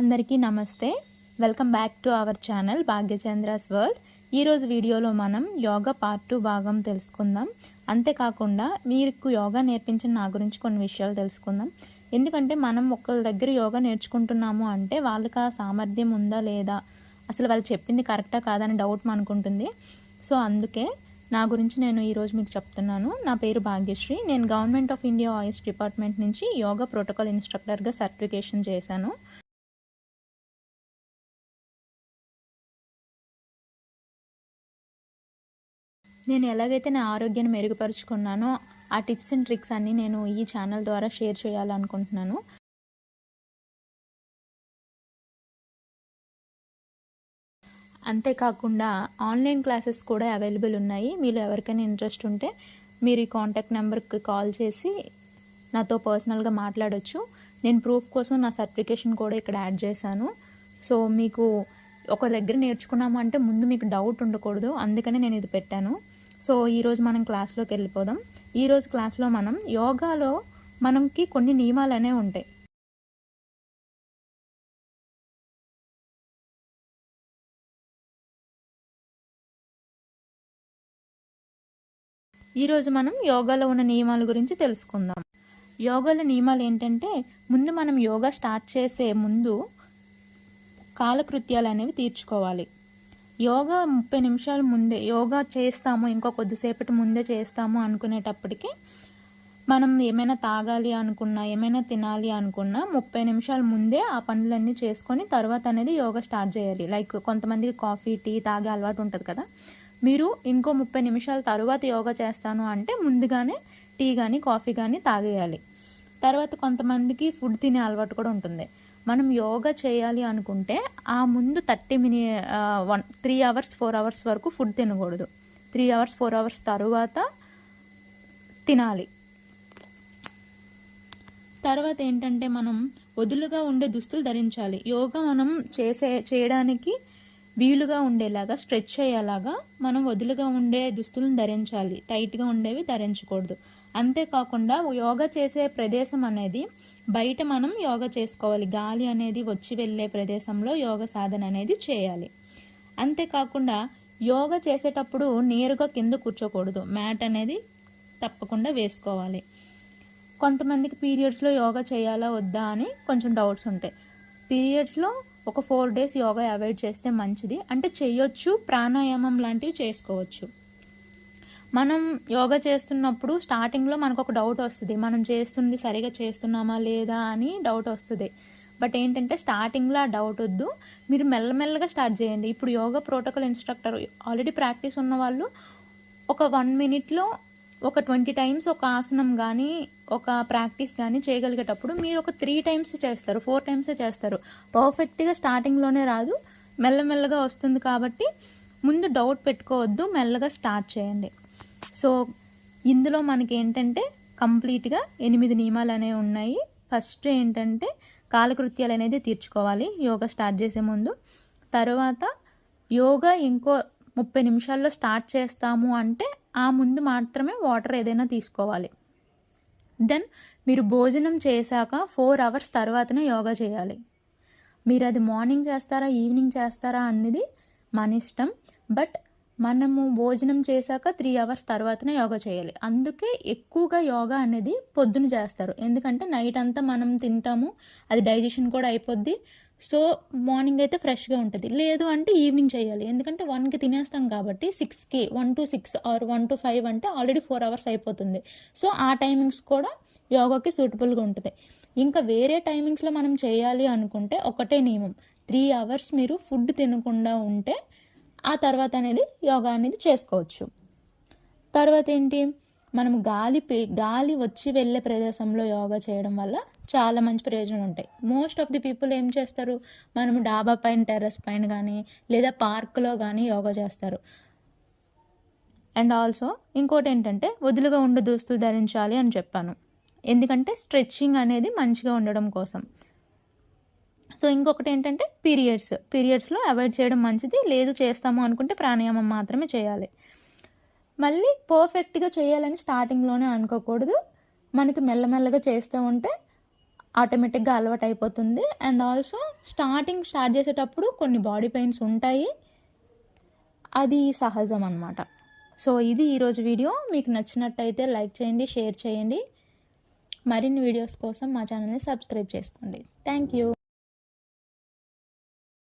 అందరికీ నమస్తే. Welcome back to our channel Bhagyachandra's world ఈరోజు వీడియోలో మనం యోగా పార్ట్ టూ భాగం తెలుసుకుందాం. అంతేకాకుండా మీకు యోగా నేర్పించిన నా గురించి కొన్ని విషయాలు తెలుసుకుందాం. ఎందుకంటే మనం ఒకరి దగ్గర యోగా నేర్చుకుంటున్నాము అంటే వాళ్ళకి ఆ సామర్థ్యం ఉందా లేదా? అసలు వాళ్ళు చెప్పింది కరెక్టా కాదని డౌట్ అనుకుంటుంది సో అందుకే నా గురించి నేను ఈరోజు మీకు చెప్తున్నాను. నా పేరు భాగ్యశ్రీ. నేను government of India oils department నుంచి యోగా ప్రోటోకాల్ ఇన్స్ట్రక్టర్గా సర్టిఫికేషన్ చేశాను. నేను ఎలాగైతే నా ఆరోగ్యాన్ని మెరుగుపరుచుకున్నానో ఆ టిప్స్ అండ్ ట్రిక్స్ అన్నీ నేను ఈ ఛానల్ ద్వారా షేర్ చేయాలనుకుంటున్నాను. అంతేకాకుండా ఆన్లైన్ క్లాసెస్ కూడా అవైలబుల్ ఉన్నాయి. మీరు ఎవరికైనా ఇంట్రెస్ట్ ఉంటే మీరు ఈ కాంటాక్ట్ నెంబర్కి కాల్ చేసి నాతో పర్సనల్గా మాట్లాడొచ్చు. నేను ప్రూఫ్ కోసం నా సర్టిఫికేషన్ కూడా ఇక్కడ యాడ్ చేశాను. సో మీకు ఒక దగ్గర నేర్చుకున్నామంటే ముందు మీకు డౌట్ ఉండకూడదు. అందుకనే నేను ఇది పెట్టాను. సో ఈరోజు మనం క్లాస్లోకి వెళ్ళిపోదాం. ఈరోజు క్లాస్లో మనం యోగాలో మనకి కొన్ని నియమాలు అనేవి ఉంటాయి ఈరోజు మనం యోగాలో ఉన్న నియమాల గురించి తెలుసుకుందాం. యోగాల నియమాలు ఏంటంటే ముందు మనం యోగా స్టార్ట్ చేసే ముందు కాలకృత్యాలు అనేవి తీర్చుకోవాలి. యోగా ముప్పై నిమిషాల ముందే యోగా చేస్తాము ఇంకో కొద్దిసేపటి ముందే చేస్తాము అనుకునేటప్పటికి మనం ఏమైనా తాగాలి అనుకున్నా ఏమైనా తినాలి అనుకున్నా ముప్పై నిమిషాల ముందే ఆ పనులన్నీ చేసుకొని తర్వాత అనేది యోగా స్టార్ట్ చేయాలి. లైక్ కొంతమందికి కాఫీ టీ తాగే అలవాటు ఉంటుంది కదా. మీరు ఇంకో ముప్పై నిమిషాల తర్వాత యోగా చేస్తాను అంటే ముందుగానే టీ కానీ కాఫీ కానీ తాగేయాలి. తర్వాత కొంతమందికి ఫుడ్ తినే అలవాటు కూడా ఉంటుంది. మనం యోగా చేయాలి అనుకుంటే ఆ ముందు thirty mini one three hours four hours వరకు ఫుడ్ తినకూడదు. త్రీ అవర్స్ ఫోర్ అవర్స్ తర్వాత తినాలి. తర్వాత ఏంటంటే మనం వదులుగా ఉండే దుస్తులు ధరించాలి. యోగా మనం చేసే చేయడానికి వీలుగా ఉండేలాగా స్ట్రెచ్ అయ్యేలాగా మనం వదులుగా ఉండే దుస్తులను ధరించాలి. టైట్గా ఉండేవి ధరించకూడదు. అంతేకాకుండా యోగా చేసే ప్రదేశం అనేది బయట మనం యోగా చేసుకోవాలి. గాలి అనేది వచ్చి వెళ్ళే ప్రదేశంలో యోగ సాధన అనేది చేయాలి. అంతేకాకుండా యోగా చేసేటప్పుడు నేరుగా కింద కూర్చోకూడదు. మ్యాట్ అనేది తప్పకుండా వేసుకోవాలి. కొంతమందికి పీరియడ్స్లో యోగా చేయాలా వద్దా అని కొంచెం డౌట్స్ ఉంటాయి. పీరియడ్స్లో ఒక ఫోర్ డేస్ యోగా అవాయిడ్ చేస్తే మంచిది. అంటే చేయొచ్చు ప్రాణాయామం లాంటివి చేసుకోవచ్చు. మనం యోగా చేస్తున్నప్పుడు స్టార్టింగ్లో మనకు ఒక డౌట్ వస్తుంది. మనం చేస్తుంది సరిగా చేస్తున్నామా లేదా అని డౌట్ వస్తుంది. బట్ ఏంటంటే స్టార్టింగ్లో ఆ డౌట్ వద్దు. మీరు మెల్లమెల్లగా స్టార్ట్ చేయండి. ఇప్పుడు yoga protocol instructor already practice ఉన్న వాళ్ళు ఒక వన్ మినిట్లో ఒక ట్వంటీ టైమ్స్ ఒక ఆసనం కానీ ఒక ప్రాక్టీస్ కానీ చేయగలిగేటప్పుడు మీరు ఒక త్రీ టైమ్స్ చేస్తారు ఫోర్ టైమ్సే చేస్తారు. పర్ఫెక్ట్గా స్టార్టింగ్లోనే రాదు. మెల్లమెల్లగా వస్తుంది కాబట్టి ముందు డౌట్ పెట్టుకోవద్దు. మెల్లగా స్టార్ట్ చేయండి. సో ఇందులో మనకి ఏంటంటే కంప్లీట్గా ఎనిమిది నియమాలు అనేవి ఉన్నాయి. ఫస్ట్ ఏంటంటే కాలకృత్యాలు అనేది తీర్చుకోవాలి. యోగా స్టార్ట్ చేసే ముందు. తర్వాత యోగా ఇంకో ముప్పై నిమిషాల్లో స్టార్ట్ చేస్తాము అంటే ఆ ముందు మాత్రమే వాటర్ ఏదైనా తీసుకోవాలి. దెన్ మీరు భోజనం చేశాక ఫోర్ అవర్స్ తర్వాతనే యోగా చేయాలి. మీరు అది మార్నింగ్ చేస్తారా ఈవినింగ్ చేస్తారా అనేది మన ఇష్టం. బట్ మనము భోజనం చేశాక త్రీ అవర్స్ తర్వాతనే యోగా చేయాలి. అందుకే ఎక్కువగా యోగా అనేది పొద్దున చేస్తారు. ఎందుకంటే నైట్ అంతా మనం తింటాము అది డైజెషన్ కూడా అయిపోద్ది. సో మార్నింగ్ అయితే ఫ్రెష్గా ఉంటుంది. లేదు అంటే ఈవినింగ్ చేయాలి. ఎందుకంటే వన్కి తినేస్తాం కాబట్టి సిక్స్కి one two six or one two five అంటే ఆల్రెడీ ఫోర్ అవర్స్ అయిపోతుంది. సో ఆ టైమింగ్స్ కూడా యోగాకి సూటబుల్గా ఉంటుంది. ఇంకా వేరే టైమింగ్స్లో మనం చేయాలి అనుకుంటే ఒకటే నియమం. త్రీ అవర్స్ మీరు ఫుడ్ తినకుండా ఉంటే ఆ తర్వాత అనేది యోగా అనేది చేసుకోవచ్చు. తర్వాత ఏంటి? మనం గాలి గాలి వచ్చి వెళ్ళే ప్రదేశంలో యోగా చేయడం వల్ల చాలా మంచి ప్రయోజనాలు ఉంటాయి. మోస్ట్ ఆఫ్ ది పీపుల్ ఏం చేస్తారు? మనము డాబా పైన టెర్రస్ పైన కానీ లేదా పార్క్లో కానీ యోగా చేస్తారు. అండ్ ఆల్సో ఇంకోటి ఏంటంటే వదులుగా ఉండే దుస్తులు ధరించాలి అని చెప్పాను. ఎందుకంటే స్ట్రెచ్చింగ్ అనేది మంచిగా ఉండడం కోసం. సో ఇంకొకటి ఏంటంటే పీరియడ్స్. పీరియడ్స్లో అవాయిడ్ చేయడం మంచిది. లేదు చేస్తాము అనుకుంటే ప్రాణాయామం మాత్రమే చేయాలి. మళ్ళీ పర్ఫెక్ట్గా చేయాలని స్టార్టింగ్లోనే అనుకోకూడదు. మనకి మెల్లమెల్లగా చేస్తూ ఉంటే ఆటోమేటిక్గా అలవాటు అయిపోతుంది. అండ్ ఆల్సో స్టార్టింగ్ స్టార్ట్ చేసేటప్పుడు కొన్ని బాడీ పెయిన్స్ ఉంటాయి. అది సహజం అనమాట సో ఇది ఈరోజు వీడియో. మీకు నచ్చినట్టయితే లైక్ చేయండి షేర్ చేయండి. మరిన్ని వీడియోస్ కోసం మా ఛానల్ని సబ్స్క్రైబ్ చేసుకోండి. Thank you